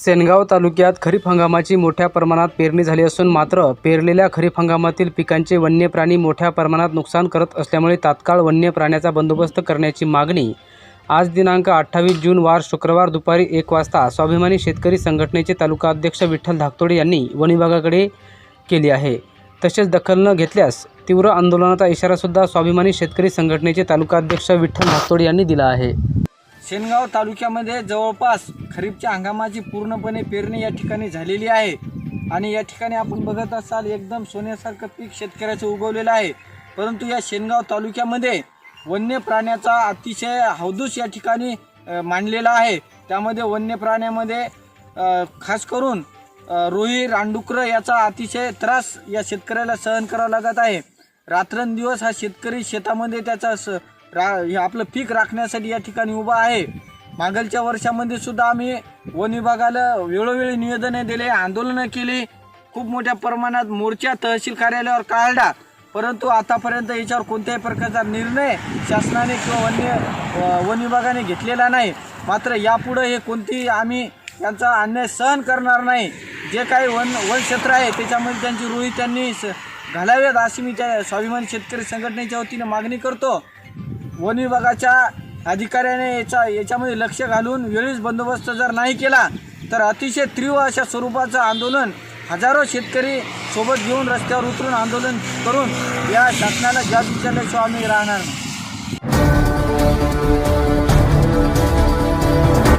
सेनगाव तालुक्यात खरीप हंगामाची मोठ्या प्रमाणात पेरणी झाली असून मात्र पेरलेल्या खरीप हंगामातील पिकांचे वन्य प्राणी मोठ्या प्रमाणात नुकसान करत असल्यामुळे तात्काळ वन्य प्राण्याचा बंदोबस्त करण्याची मागणी आज दिनांक अठ्ठावीस जून वार शुक्रवार दुपारी एक वाजता स्वाभिमानी शेतकरी संघटनेचे तालुका अध्यक्ष विठ्ठल धाकतोडे यांनी वन विभागाकडे केली आहे. तसेच दखल न घेतल्यास तीव्र आंदोलनाचा इशारासुद्धा स्वाभिमानी शेतकरी संघटनेचे तालुका अध्यक्ष विठ्ठल धाकतोडे यांनी दिला आहे. सेनगाव तालुक्यामध्ये जवळपास खरीपच्या हंगामाची पूर्णपणे पेरणी या ठिकाणी झालेली आहे. आणि या ठिकाणी आपण बघत असाल एकदम सोन्यासारखं पीक शेतकऱ्याचं उगवलेलं आहे. परंतु या शेनगाव तालुक्यामध्ये वन्य प्राण्याचा अतिशय हौदूस या ठिकाणी मांडलेला आहे. त्यामध्ये वन्य प्राण्यामध्ये खास करून रोही रानडुकरं याचा अतिशय त्रास या शेतकऱ्याला सहन करावा लागत आहे. रात्रंदिवस हा शेतकरी शेतामध्ये त्याचा स रा हे आपलं पीक राखण्यासाठी या ठिकाणी उभा आहे. मागलच्या वर्षामध्ये सुद्धा आम्ही वन विभागाला वेळोवेळी निवेदने दिले आंदोलनं केली. खूप मोठ्या प्रमाणात मोर्चा तहसील कार्यालयावर काढला. परंतु आतापर्यंत याच्यावर कोणत्याही प्रकारचा निर्णय शासनाने किंवा वन्य वन विभागाने घेतलेला नाही. मात्र यापुढं हे कोणती आम्ही त्यांचा अन्याय सहन करणार नाही. जे काही वन वन क्षेत्र आहे त्याच्यामध्ये त्यांची रुई त्यांनी स घालाव्यात अशी मी त्या स्वाभिमानी शेतकरी संघटनेच्या वतीने मागणी करतो. वन विभागाच्या अधिकाऱ्याने याचा याच्यामध्ये लक्ष घालून वेळीच बंदोबस्त जर नाही केला तर अतिशय तीव्र अशा स्वरूपाचं आंदोलन हजारो शेतकरी सोबत घेऊन रस्त्यावर उतरून आंदोलन करून या शासनाला जबाब विचारल्याशिवाय आम्ही राहणार नाही.